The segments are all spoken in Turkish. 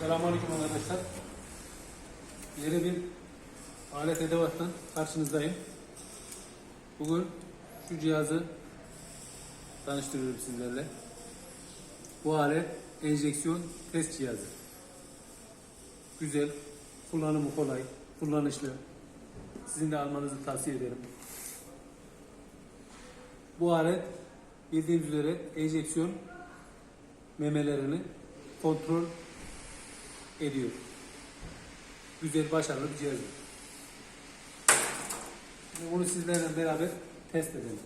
Selamünaleyküm arkadaşlar. Yeni bir alet edevattan karşınızdayım. Bugün şu cihazı tanıştırıyorum sizlerle. Bu alet enjeksiyon test cihazı. Güzel, kullanımı kolay, kullanışlı. Sizin de almanızı tavsiye ederim. Bu alet bildiğiniz üzere enjeksiyon memelerini kontrol ediyor. Güzel, başarılı bir cihaz. Şimdi bunu sizlerle beraber test edelim.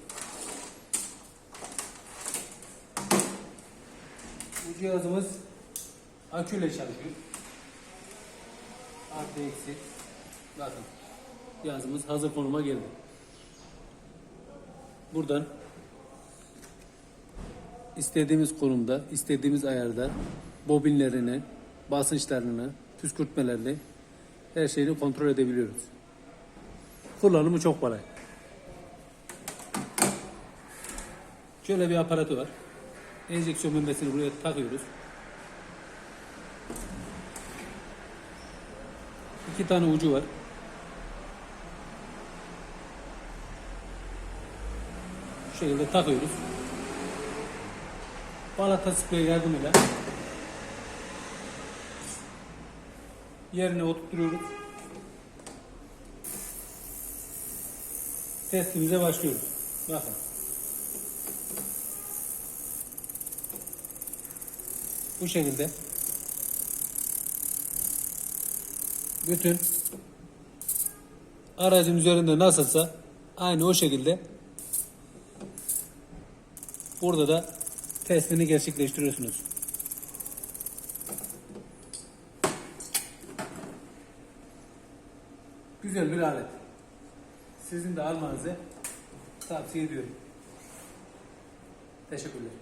Bu cihazımız aküyle çalışıyor. Artı eksi. Bakın. Cihazımız hazır konuma geldi. Buradan istediğimiz konumda, istediğimiz ayarda bobinlerini, basınçlarını, püskürtmelerini her şeyini kontrol edebiliyoruz. Kullanımı çok kolay. Şöyle bir aparatı var. Enjeksiyon memesini buraya takıyoruz. İki tane ucu var. Şu şekilde takıyoruz. Balata sprey yardımıyla yerine oturtuyoruz. Testimize başlıyoruz. Bakın. Bu şekilde bütün aracın üzerinde nasılsa aynı o şekilde burada da testini gerçekleştiriyorsunuz. Güzel bir alet. Sizin de almanızı tavsiye ediyorum. Teşekkürler.